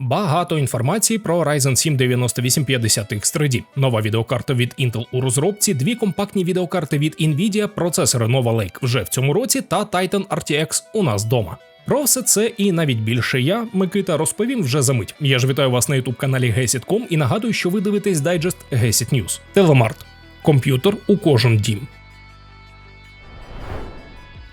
Багато інформації про Ryzen 7 9850X 3D, нова відеокарта від Intel у розробці, дві компактні відеокарти від Nvidia, процесори Nova Lake вже в цьому році та Titan RTX у нас вдома. Про все це і навіть більше я, Микита, розповім вже за мить. Я ж вітаю вас на youtube каналі Gesit.com і нагадую, що ви дивитесь дайджест Gesit News. Телемарт. Комп'ютер у кожен дім.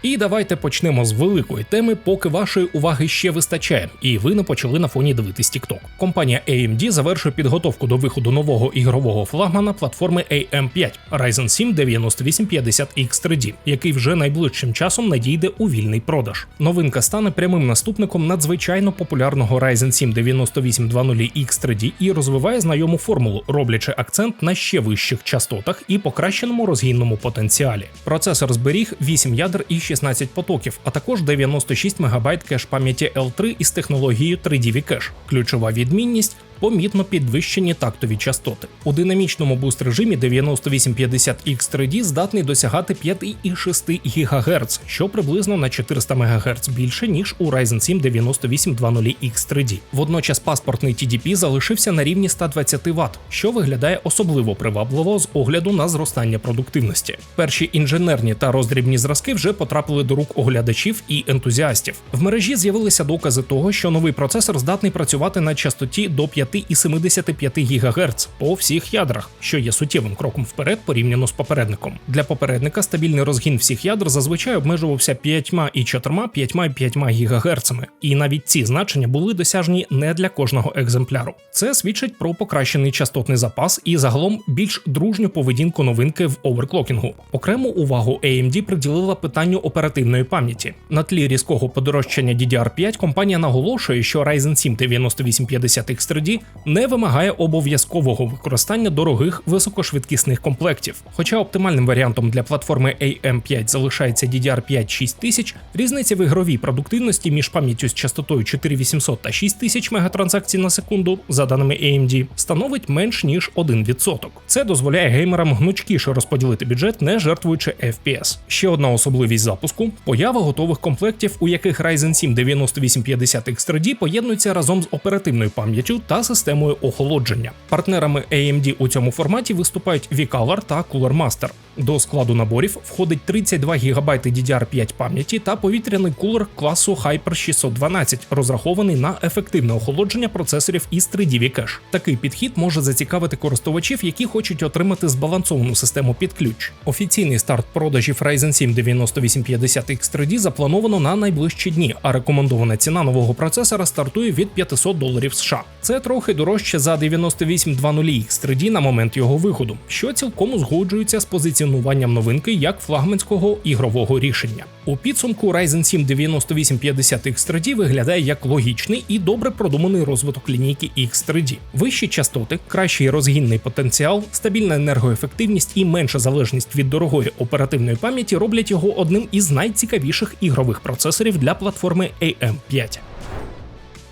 І давайте почнемо з великої теми, поки вашої уваги ще вистачає, і ви не почали на фоні дивитись TikTok. Компанія AMD завершує підготовку до виходу нового ігрового флагмана платформи AM5 Ryzen 7 9850X 3D, який вже найближчим часом надійде у вільний продаж. Новинка стане прямим наступником надзвичайно популярного Ryzen 7 9820X 3D і розвиває знайому формулу, роблячи акцент на ще вищих частотах і покращеному розгінному потенціалі. Процесор зберіг 8 ядер і 16 потоків, а також 96 МБ кеш пам'яті L3 із технологією 3DV кеш. Ключова відмінність помітно підвищені тактові частоти. У динамічному буст режимі 9850X3D здатний досягати 5,6 ГГц, що приблизно на 400 МГц більше ніж у Ryzen 7 9820X3D. Водночас паспортний TDP залишився на рівні 120 Вт, що виглядає особливо привабливо з огляду на зростання продуктивності. Перші інженерні та роздрібні зразки вже потрапили до рук оглядачів і ентузіастів. В мережі з'явилися докази того, що новий процесор здатний працювати на частоті до 5 5,75 ГГц по всіх ядрах, що є суттєвим кроком вперед порівняно з попередником. Для попередника стабільний розгін всіх ядр зазвичай обмежувався 5,4-5,5 ГГц, і навіть ці значення були досяжні не для кожного екземпляру. Це свідчить про покращений частотний запас і загалом більш дружню поведінку новинки в оверклокінгу. Окрему увагу AMD приділила питанню оперативної пам'яті. На тлі різкого подорожчання DDR5 компанія наголошує, що Ryzen 7 9850X 3D не вимагає обов'язкового використання дорогих високошвидкісних комплектів. Хоча оптимальним варіантом для платформи AM5 залишається DDR5 6000, різниця в ігровій продуктивності між пам'яттю з частотою 4800 та 6000 мегатранзакцій на секунду, за даними AMD, становить менш ніж 1%. Це дозволяє геймерам гнучкіше розподілити бюджет, не жертвуючи FPS. Ще одна особливість запуску поява готових комплектів, у яких Ryzen 7 9850X 3D поєднується разом з оперативною пам'яттю та системою охолодження. Партнерами AMD у цьому форматі виступають V-Color та Cooler Master. До складу наборів входить 32 ГБ DDR5 пам'яті та повітряний кулер класу Hyper 612, розрахований на ефективне охолодження процесорів із 3D кеш. Такий підхід може зацікавити користувачів, які хочуть отримати збалансовану систему під ключ. Офіційний старт продажів Ryzen 7 9850X 3D заплановано на найближчі дні, а рекомендована ціна нового процесора стартує від 500 доларів США. Це трохи дорожче за 9820X 3D на момент його виходу, що цілком узгоджується з позиціонуванням новинки як флагманського ігрового рішення. У підсумку Ryzen 7 9850X 3D виглядає як логічний і добре продуманий розвиток лінійки X3D. Вищі частоти, кращий розгінний потенціал, стабільна енергоефективність і менша залежність від дорогої оперативної пам'яті роблять його одним із найцікавіших ігрових процесорів для платформи AM5.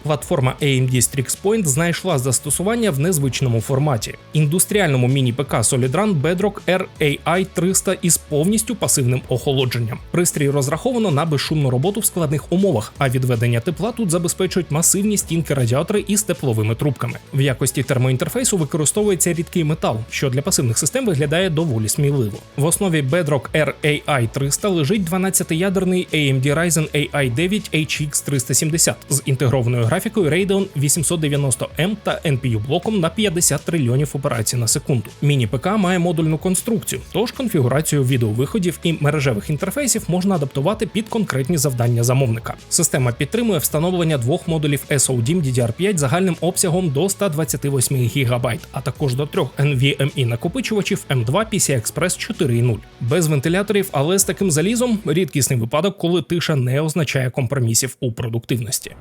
Платформа AMD Strix Point знайшла застосування в незвичному форматі індустріальному міні-ПК Solidrun Bedrock RAI 300 із повністю пасивним охолодженням. Пристрій розраховано на безшумну роботу в складних умовах, а відведення тепла тут забезпечують масивні стінки радіатори із тепловими трубками. В якості термоінтерфейсу використовується рідкий метал, що для пасивних систем виглядає доволі сміливо. В основі Bedrock RAI 300 лежить 12-ядерний AMD Ryzen AI 9 HX 370 з інтегрованою графікою Radeon 890M та NPU блоком на 50 трильйонів операцій на секунду. Міні-ПК має модульну конструкцію, тож конфігурацію відеовиходів і мережевих інтерфейсів можна адаптувати під конкретні завдання замовника. Система підтримує встановлення двох модулів SODIMM DDR5 загальним обсягом до 128 ГБ, а також до трьох NVMe накопичувачів M2 PCI Express 4.0. Без вентиляторів, але з таким залізом рідкісний випадок, коли тиша не означає компромісів у продуктивності.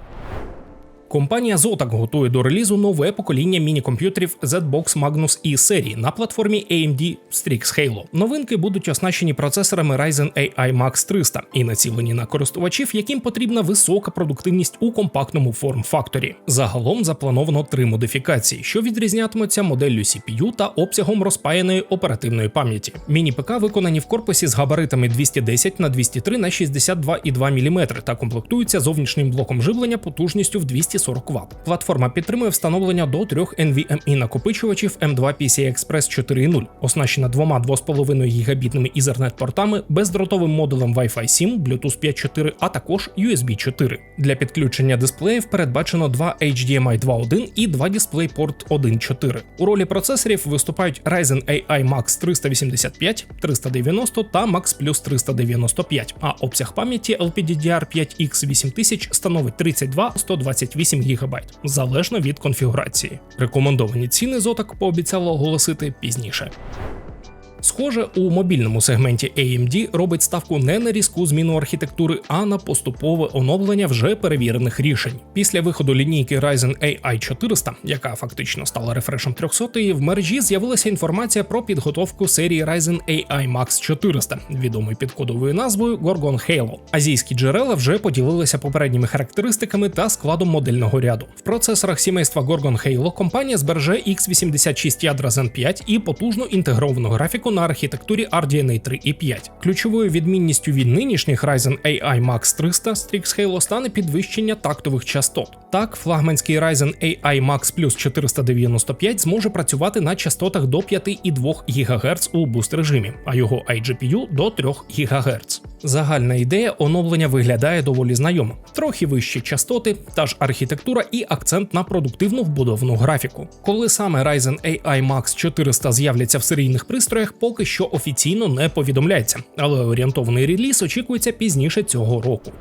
Компанія Zotac готує до релізу нове покоління міні-комп'ютерів ZBox Magnus E серії на платформі AMD Strix Halo. Новинки будуть оснащені процесорами Ryzen AI Max 300 і націлені на користувачів, яким потрібна висока продуктивність у компактному форм-факторі. Загалом заплановано три модифікації, що відрізнятимуться моделлю CPU та обсягом розпаяної оперативної пам'яті. Міні-ПК виконані в корпусі з габаритами 210 на 203 на 62,2 мм та комплектуються зовнішнім блоком живлення потужністю в 240 40 Вт. Платформа підтримує встановлення до трьох NVMe накопичувачів M2 PCI Express 4.0, оснащена двома 2,5 гігабітними Ethernet портами, бездротовим модулем Wi-Fi 7, Bluetooth 5.4, а також USB 4. Для підключення дисплеїв передбачено два HDMI 2.1 і два DisplayPort 1.4. У ролі процесорів виступають Ryzen AI Max 385, 390 та Max Plus 395, а обсяг пам'яті LPDDR5X8000 становить 32 128 8 ГБ, залежно від конфігурації. Рекомендовані ціни зотак пообіцяла оголосити пізніше. Схоже, у мобільному сегменті AMD робить ставку не на різку зміну архітектури, а на поступове оновлення вже перевірених рішень. Після виходу лінійки Ryzen AI 400, яка фактично стала рефрешем 300, в мережі з'явилася інформація про підготовку серії Ryzen AI Max 400, відомої під кодовою назвою Gorgon Halo. Азійські джерела вже поділилися попередніми характеристиками та складом модельного ряду. В процесорах сімейства Gorgon Halo компанія збереже x86 ядра Zen 5 і потужну інтегровану графіку на архітектурі RDNA 3 і 5. Ключовою відмінністю від нинішніх Ryzen AI Max 300 Strix Halo стане підвищення тактових частот. Так, флагманський Ryzen AI Max Plus 495 зможе працювати на частотах до 5,2 ГГц у буст режимі, а його iGPU до 3 ГГц. Загальна ідея оновлення виглядає доволі знайомо. Трохи вищі частоти, та ж архітектура і акцент на продуктивну вбудовану графіку. Коли саме Ryzen AI Max 400 з'являться в серійних пристроях, поки що офіційно не повідомляється, але орієнтований реліз очікується пізніше цього року.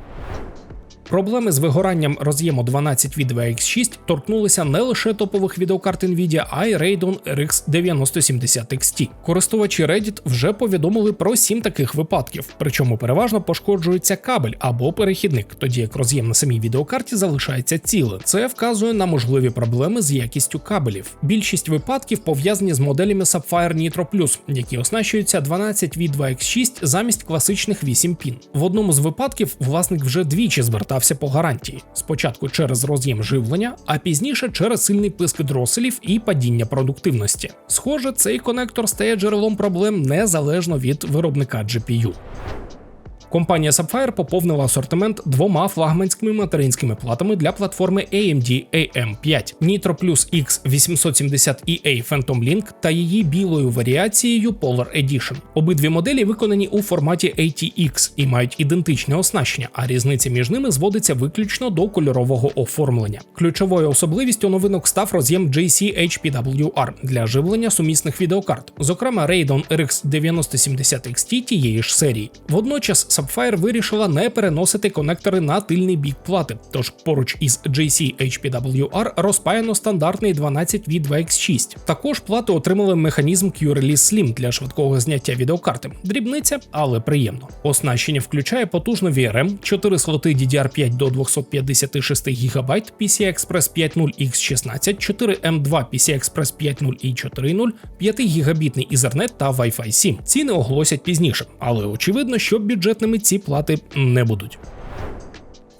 Проблеми з вигоранням роз'єму 12 від VX6 торкнулися не лише топових відеокарт Nvidia, а й Radeon RX 9070 XT. Користувачі Reddit вже повідомили про 7 таких випадків, причому переважно пошкоджується кабель або перехідник, тоді як роз'єм на самій відеокарті залишається ціле. Це вказує на можливі проблеми з якістю кабелів. Більшість випадків пов'язані з моделями Sapphire Nitro Plus, які оснащуються 12 від 2X6 замість класичних 8 пін. В одному з випадків власник вже двічі звертав звертався по гарантії: спочатку через роз'єм живлення, а пізніше через сильний писк дроселів і падіння продуктивності. Схоже, цей конектор стає джерелом проблем незалежно від виробника GPU. Компанія Sapphire поповнила асортимент двома флагманськими материнськими платами для платформи AMD AM5 Nitro Plus X870EA Phantom Link та її білою варіацією Polar Edition. Обидві моделі виконані у форматі ATX і мають ідентичне оснащення, а різниця між ними зводиться виключно до кольорового оформлення. Ключовою особливістю новинок став роз'єм JC HPWR для живлення сумісних відеокарт, зокрема Radeon RX 9070 XT тієї ж серії. Водночас Sapphire вирішила не переносити конектори на тильний бік плати, тож поруч із JC HPWR розпаяно стандартний 12 v 2 x 6 Також плати отримали механізм Q-Release Slim для швидкого зняття відеокарти. Дрібниця, але приємно. Оснащення включає потужну VRM, 4 слоти DDR5 до 256 ГБ, PCI Express 5.0 X16, 4 M2 PCI Express 5.0 і 4.0, 5 гігабітний Ethernet та Wi-Fi 7. Ціни оголосять пізніше, але очевидно, що бюджетними ці плати не будуть.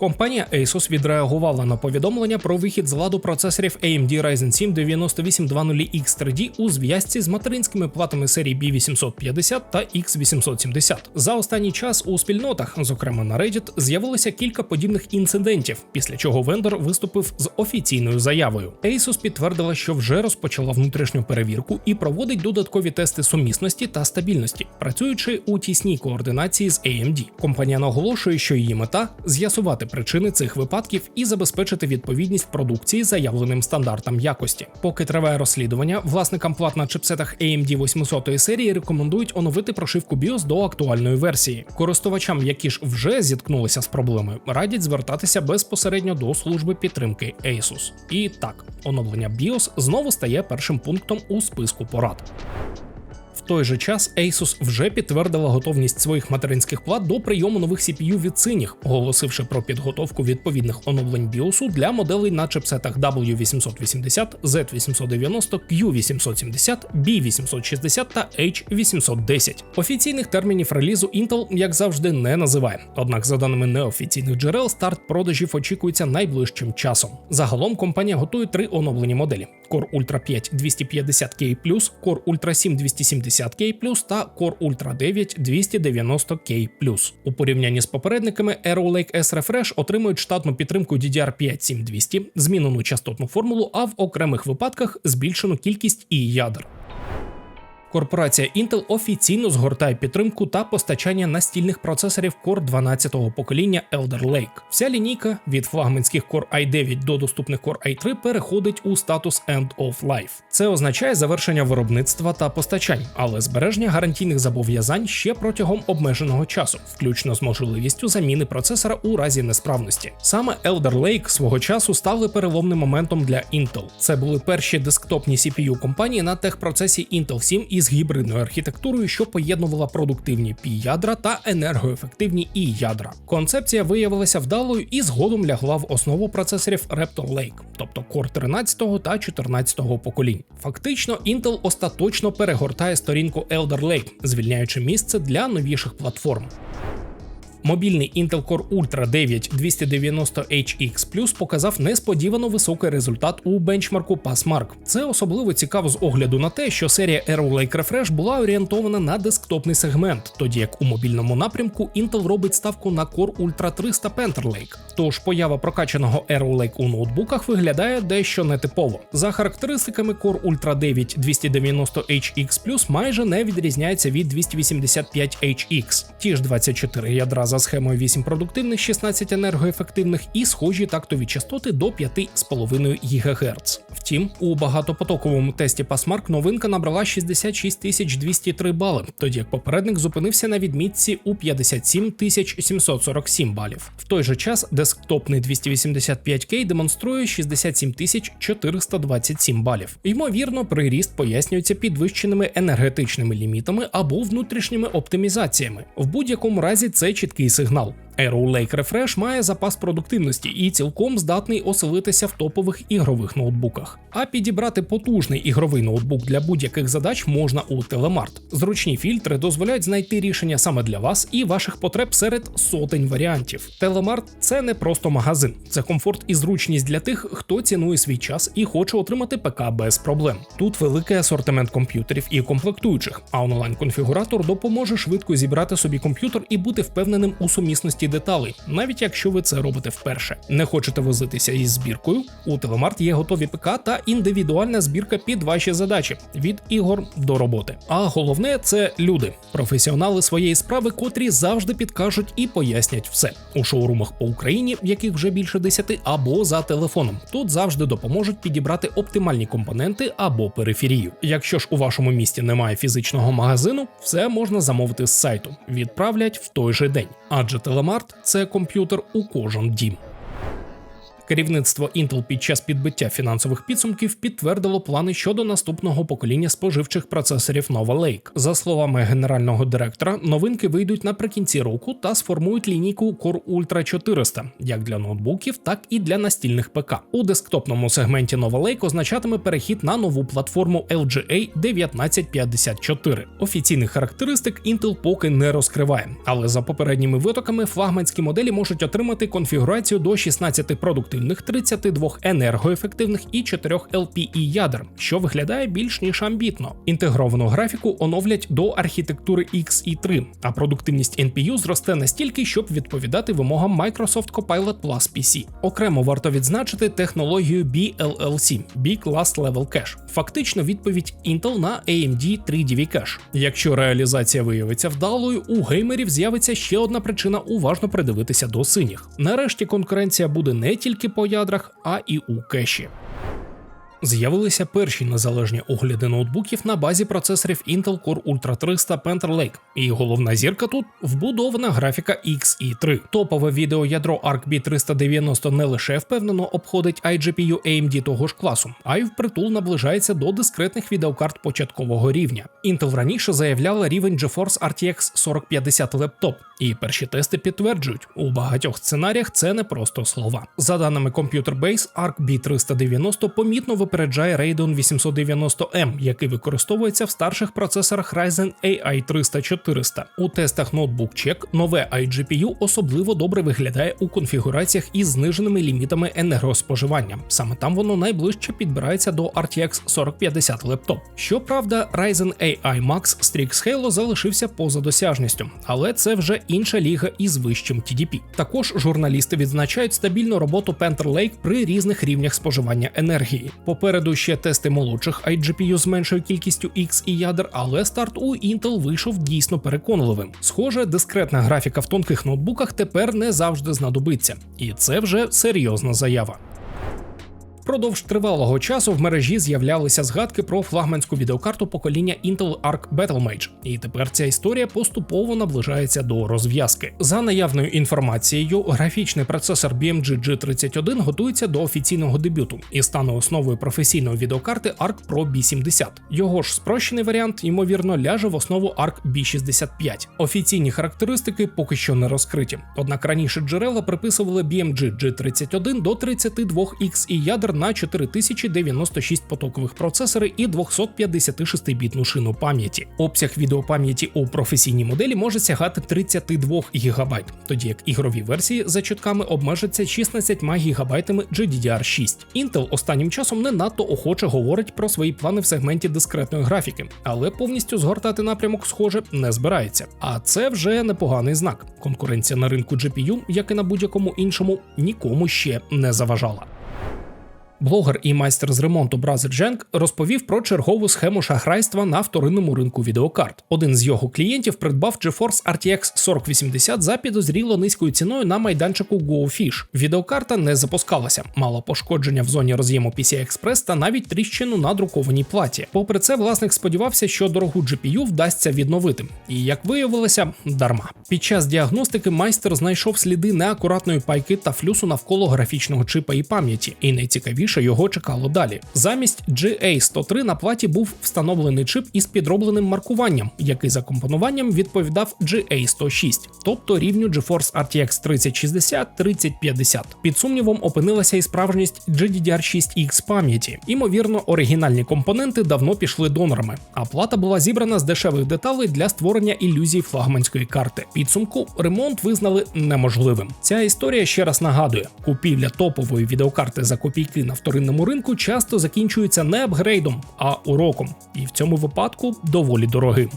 Компанія Asus відреагувала на повідомлення про вихід з ладу процесорів AMD Ryzen 7 9820X3D у зв'язці з материнськими платами серії B850 та X870. За останній час у спільнотах, зокрема на Reddit, з'явилося кілька подібних інцидентів, після чого вендор виступив з офіційною заявою. Asus підтвердила, що вже розпочала внутрішню перевірку і проводить додаткові тести сумісності та стабільності, працюючи у тісній координації з AMD. Компанія наголошує, що її мета з'ясувати причини цих випадків і забезпечити відповідність продукції заявленим стандартам якості. Поки триває розслідування, власникам плат на чипсетах AMD 800 серії рекомендують оновити прошивку BIOS до актуальної версії. Користувачам, які ж вже зіткнулися з проблемою, радять звертатися безпосередньо до служби підтримки Asus. І так, оновлення BIOS знову стає першим пунктом у списку порад. В той же час Asus вже підтвердила готовність своїх материнських плат до прийому нових CPU від синіх, оголосивши про підготовку відповідних оновлень BIOS для моделей на чипсетах W880, Z890, Q870, B860 та H810. Офіційних термінів релізу Intel, як завжди, не називає. Однак, за даними неофіційних джерел, старт продажів очікується найближчим часом. Загалом компанія готує три оновлені моделі: Core Ultra 5 250K+, Core Ultra 7 270 280K+, та Core Ultra 9 290K+. У порівнянні з попередниками Arrow Lake S Refresh отримують штатну підтримку DDR5 7200, змінену частотну формулу, а в окремих випадках збільшену кількість і ядер. Корпорація Intel офіційно згортає підтримку та постачання настільних процесорів Core 12-го покоління Elder Lake. Вся лінійка від флагманських Core i9 до доступних Core i3 переходить у статус End of Life. Це означає завершення виробництва та постачань, але збереження гарантійних зобов'язань ще протягом обмеженого часу, включно з можливістю заміни процесора у разі несправності. Саме Elder Lake свого часу стали переломним моментом для Intel. Це були перші десктопні CPU компанії на техпроцесі Intel 7 із гібридною архітектурою, що поєднувала продуктивні пі-ядра та енергоефективні і ядра. Концепція виявилася вдалою і згодом лягла в основу процесорів Raptor Lake, тобто Core 13 та 14 поколінь. Фактично, Intel остаточно перегортає сторінку Elder Lake, звільняючи місце для новіших платформ. Мобільний Intel Core Ultra 9 290HX Plus показав несподівано високий результат у бенчмарку Passmark. Це особливо цікаво з огляду на те, що серія Arrow Lake Refresh була орієнтована на десктопний сегмент, тоді як у мобільному напрямку Intel робить ставку на Core Ultra 300 Panther Lake. Тож поява прокачаного Arrow Lake у ноутбуках виглядає дещо нетипово. За характеристиками Core Ultra 9 290HX Plus майже не відрізняється від 285HX. Ті ж 24 ядра за схемою 8 продуктивних, 16 енергоефективних і схожі тактові частоти до 5,5 ГГц. Втім, у багатопотоковому тесті Passmark новинка набрала 66 203 бали, тоді як попередник зупинився на відмітці у 57 747 балів. В той же час десктопний 285K демонструє 67 427 балів. Ймовірно, приріст пояснюється підвищеними енергетичними лімітами або внутрішніми оптимізаціями. В будь-якому разі це чіткий сигнал. Arrow Lake Refresh має запас продуктивності і цілком здатний оселитися в топових ігрових ноутбуках. А підібрати потужний ігровий ноутбук для будь-яких задач можна у Telemart. Зручні фільтри дозволяють знайти рішення саме для вас і ваших потреб серед сотень варіантів. Telemart – це не просто магазин, це комфорт і зручність для тих, хто цінує свій час і хоче отримати ПК без проблем. Тут великий асортимент комп'ютерів і комплектуючих, а онлайн-конфігуратор допоможе швидко зібрати собі комп'ютер і бути впевненим у сумісності деталей, навіть якщо ви це робите вперше. Не хочете возитися із збіркою? У Телемарт є готові ПК та індивідуальна збірка під ваші задачі від ігор до роботи. А головне це люди, професіонали своєї справи, котрі завжди підкажуть і пояснять все у шоурумах по Україні, яких вже більше десяти, або за телефоном. Тут завжди допоможуть підібрати оптимальні компоненти або периферію. Якщо ж у вашому місті немає фізичного магазину, все можна замовити з сайту. Відправлять в той же день, адже Телемарт це комп'ютер у кожен дім. Керівництво Intel під час підбиття фінансових підсумків підтвердило плани щодо наступного покоління споживчих процесорів Nova Lake. За словами генерального директора, новинки вийдуть наприкінці року та сформують лінійку Core Ultra 400 як для ноутбуків, так і для настільних ПК. У десктопному сегменті Nova Lake означатиме перехід на нову платформу LGA 1954. Офіційних характеристик Intel поки не розкриває, але за попередніми витоками флагманські моделі можуть отримати конфігурацію до 16 продуктивних, 32 енергоефективних і 4 LPE ядер, що виглядає більш ніж амбітно. Інтегровану графіку оновлять до архітектури XE3, а продуктивність NPU зросте настільки, щоб відповідати вимогам Microsoft Copilot Plus PC. Окремо варто відзначити технологію BLLC Big Last Level Cache, фактично відповідь Intel на AMD 3DV Cache. Якщо реалізація виявиться вдалою, у геймерів з'явиться ще одна причина уважно придивитися до синіх. Нарешті конкуренція буде не тільки по ядрах, а і у кеші. З'явилися перші незалежні огляди ноутбуків на базі процесорів Intel Core Ultra 300 Panther Lake. І головна зірка тут вбудована графіка XE3. Топове відеоядро Arc B390 не лише впевнено обходить iGPU AMD того ж класу, а й впритул наближається до дискретних відеокарт початкового рівня. Intel раніше заявляла рівень GeForce RTX 4050 лептоп, і перші тести підтверджують, у багатьох сценаріях це не просто слова. За даними Computer Base, Arc B390 помітно випереджає Radeon 890M, який використовується в старших процесорах Ryzen AI 300-400. У тестах Notebook Check нове iGPU особливо добре виглядає у конфігураціях із зниженими лімітами енергоспоживання. Саме там воно найближче підбирається до RTX 4050 лептоп. Щоправда, Ryzen AI Max Strix Halo залишився поза досяжністю, але це вже інша ліга із вищим TDP. Також журналісти відзначають стабільну роботу Panther Lake при різних рівнях споживання енергії. Попереду ще тести молодших iGPU з меншою кількістю X і ядер, але старт у Intel вийшов дійсно переконливим. Схоже, дискретна графіка в тонких ноутбуках тепер не завжди знадобиться, і це вже серйозна заява. Впродовж тривалого часу в мережі з'являлися згадки про флагманську відеокарту покоління Intel Arc Battlemage, і тепер ця історія поступово наближається до розв'язки. За наявною інформацією, графічний процесор BMG G31 готується до офіційного дебюту і стане основою професійної відеокарти Arc Pro B70. Його ж спрощений варіант, ймовірно, ляже в основу Arc B65. Офіційні характеристики поки що не розкриті. Однак раніше джерела приписували BMG G31 до 32 X і ядер на 4096 потокових процесори і 256-бітну шину пам'яті. Обсяг відеопам'яті у професійній моделі може сягати 32 ГБ, тоді як ігрові версії за чутками обмежаться 16 ГБ GDDR6. Intel останнім часом не надто охоче говорить про свої плани в сегменті дискретної графіки, але повністю згортати напрямок, схоже, не збирається. А це вже непоганий знак. Конкуренція на ринку GPU, як і на будь-якому іншому, нікому ще не заважала. Блогер і майстер з ремонту Бразер Дженк розповів про чергову схему шахрайства на вторинному ринку відеокарт. Один з його клієнтів придбав GeForce RTX 4080 за підозріло низькою ціною на майданчику GoFish. Відеокарта не запускалася, мала пошкодження в зоні роз'єму PCI Express та навіть тріщину на друкованій платі. Попри це, власник сподівався, що дорогу GPU вдасться відновити. І як виявилося, дарма. Під час діагностики майстер знайшов сліди неакуратної пайки та флюсу навколо графічного чипа і пам'яті. І найцікавіше найцікавіше його чекало далі. Замість GA103 на платі був встановлений чип із підробленим маркуванням, який за компонуванням відповідав GA106, тобто рівню GeForce RTX 3060-3050. Під сумнівом опинилася і справжність GDDR6X пам'яті. Імовірно, оригінальні компоненти давно пішли донорами, а плата була зібрана з дешевих деталей для створення ілюзій флагманської карти. Підсумку ремонт визнали неможливим. Ця історія ще раз нагадує: купівля топової відеокарти за копійки на вторинному ринку часто закінчується не апгрейдом, а уроком, і в цьому випадку доволі дорогим.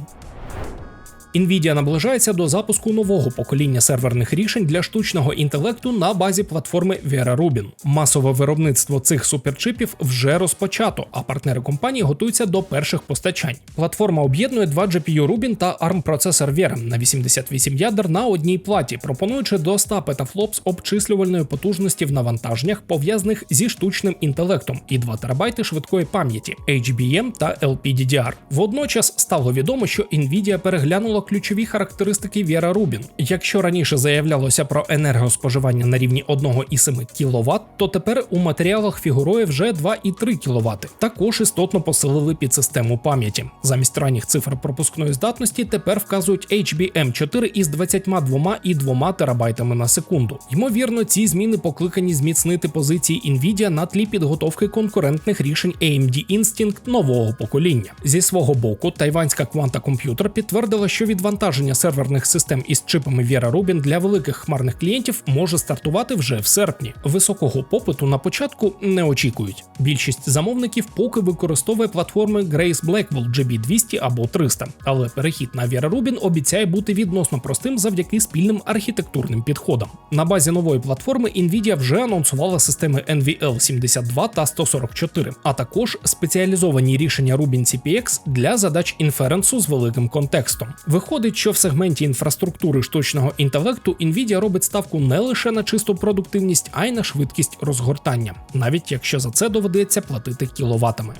Nvidia наближається до запуску нового покоління серверних рішень для штучного інтелекту на базі платформи Vera Rubin. Масове виробництво цих суперчипів вже розпочато, а партнери компанії готуються до перших постачань. Платформа об'єднує два GPU Rubin та ARM процесор Vera на 88 ядер на одній платі, пропонуючи до 100 петафлопс обчислювальної потужності в навантаженнях, пов'язаних зі штучним інтелектом, і 2 терабайти швидкої пам'яті HBM та LPDDR. Водночас стало відомо, що Nvidia переглянула ключові характеристики Віра Рубін. Якщо раніше заявлялося про енергоспоживання на рівні 1,7 кВт, то тепер у матеріалах фігурує вже 2,3 кВт. Також істотно посилили підсистему пам'яті. Замість ранніх цифр пропускної здатності тепер вказують HBM4 із 22 і 2 терабайтами на секунду. Ймовірно, ці зміни покликані зміцнити позиції Nvidia на тлі підготовки конкурентних рішень AMD Instinct нового покоління. Зі свого боку, тайванська кванта комп'ютер підтвердила, що від відвантаження серверних систем із чипами Vera Rubin для великих хмарних клієнтів може стартувати вже в серпні. Високого попиту на початку не очікують. Більшість замовників поки використовує платформи Grace Blackwell GB200 або 300, але перехід на Vera Rubin обіцяє бути відносно простим завдяки спільним архітектурним підходам. На базі нової платформи Nvidia вже анонсувала системи NVL 72 та 144, а також спеціалізовані рішення Rubin CPX для задач інференсу з великим контекстом. Виходить, що в сегменті інфраструктури штучного інтелекту Nvidia робить ставку не лише на чисту продуктивність, а й на швидкість розгортання, навіть якщо за це доведеться платити кіловатами.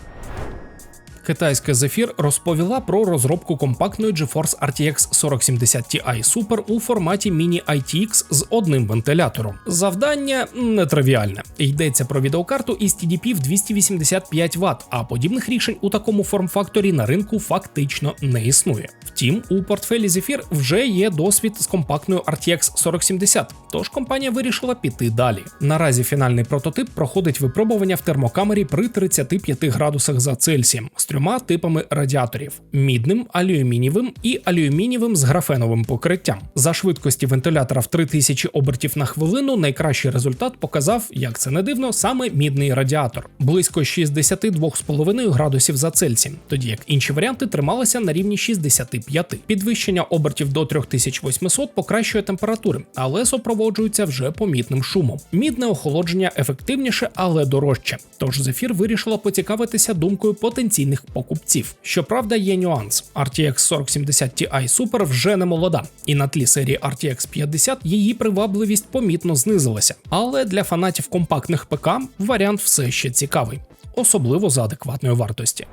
Китайська Zephyr розповіла про розробку компактної GeForce RTX 4070 Ti Super у форматі Mini ITX з одним вентилятором. Завдання нетривіальне. Йдеться про відеокарту із TDP в 285 Вт, а подібних рішень у такому форм-факторі на ринку фактично не існує. Втім, у портфелі Zephyr вже є досвід з компактною RTX 4070, тож компанія вирішила піти далі. Наразі фінальний прототип проходить випробування в термокамері при 35 градусах за Цельсієм трьома типами радіаторів: мідним, алюмінієвим і алюмінієвим з графеновим покриттям. За швидкості вентилятора в 3000 обертів на хвилину найкращий результат показав, як це не дивно, саме мідний радіатор близько 62,5 градусів за Цельсієм, тоді як інші варіанти трималися на рівні 65. Підвищення обертів до 3800 покращує температури, але супроводжується вже помітним шумом. Мідне охолодження ефективніше, але дорожче. Тож зефір вирішила поцікавитися думкою потенційних покупців. Щоправда, є нюанс: RTX 4070 Ti Super вже не молода, і на тлі серії RTX 50 її привабливість помітно знизилася. Але для фанатів компактних ПК варіант все ще цікавий, особливо за адекватної вартості.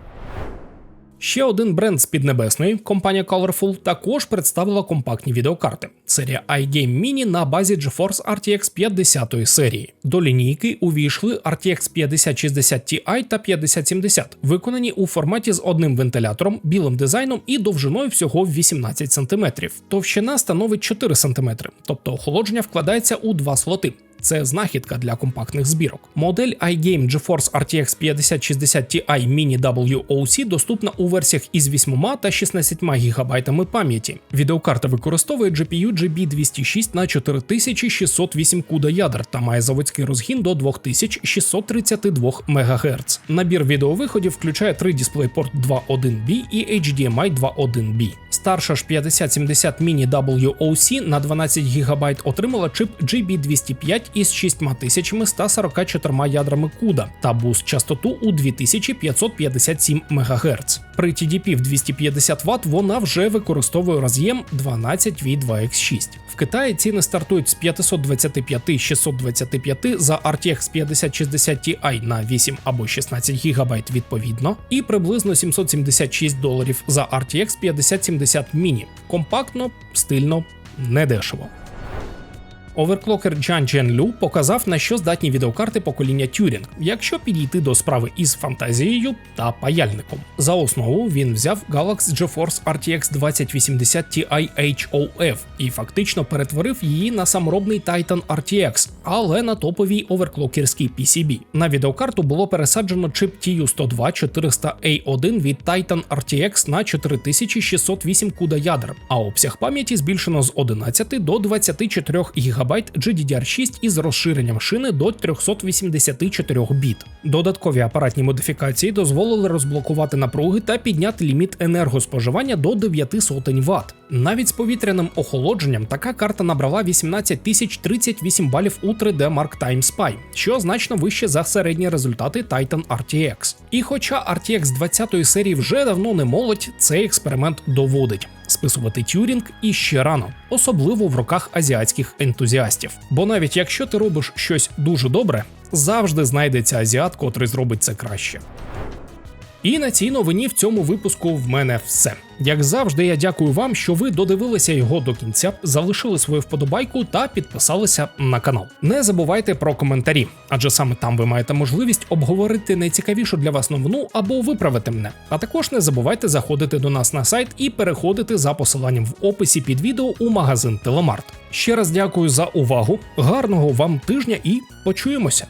Ще один бренд з Піднебесної, компанія Colorful, також представила компактні відеокарти. Серія iGame Mini на базі GeForce RTX 50 серії. До лінійки увійшли RTX 5060 Ti та 5070, виконані у форматі з одним вентилятором, білим дизайном і довжиною всього 18 см. Товщина становить 4 см, тобто охолодження вкладається у два слоти. Це знахідка для компактних збірок. Модель iGame GeForce RTX 5060 Ti Mini WOC доступна у версіях із 8 та 16 ГБ пам'яті. Відеокарта використовує GPU GB206 на 4608 CUDA ядер та має заводський розгін до 2632 МГц. Набір відеовиходів включає три DisplayPort 2.1B і HDMI 2.1B. Старша ж 5070 Mini WOC на 12 ГБ отримала чип GB205 із 6144 ядрами CUDA та буст частоту у 2557 МГц. При TDP в 250 Вт вона вже використовує роз'єм 12 v 2 x 6 В Китаї ціни стартують з 525-625 за RTX 5060 Ti на 8 або 16 ГБ відповідно, і приблизно 776 доларів за RTX 5070 Mini. Компактно, стильно, недешево. Оверклокер Джан Джен Лю показав, на що здатні відеокарти покоління Turing, якщо підійти до справи із фантазією та паяльником. За основу він взяв Galaxy GeForce RTX 2080 Ti HOF і фактично перетворив її на саморобний Titan RTX, але на топовій оверклокерській PCB. На відеокарту було пересаджено чип TU102 400A1 від Titan RTX на 4608 CUDA ядер, а обсяг пам'яті збільшено з 11 до 24 ГБ ГБ GDDR6 із розширенням шини до 384 біт. Додаткові апаратні модифікації дозволили розблокувати напруги та підняти ліміт енергоспоживання до 9 сотень Вт. Навіть з повітряним охолодженням така карта набрала 18 тисяч 38 балів у 3D Mark Time Spy, що значно вище за середні результати Titan RTX. І хоча RTX 20 серії вже давно не молодь, цей експеримент доводить. Списувати Тюрінг іще рано, особливо в руках азіатських ентузіастів. Бо навіть якщо ти робиш щось дуже добре, завжди знайдеться азіат, котрий зробить це краще. І на цій новині в цьому випуску в мене все. Як завжди, я дякую вам, що ви додивилися його до кінця, залишили свою вподобайку та підписалися на канал. Не забувайте про коментарі, адже саме там ви маєте можливість обговорити найцікавішу для вас новину або виправити мене. А також не забувайте заходити до нас на сайт і переходити за посиланням в описі під відео у магазин Телемарт. Ще раз дякую за увагу, гарного вам тижня і почуємося.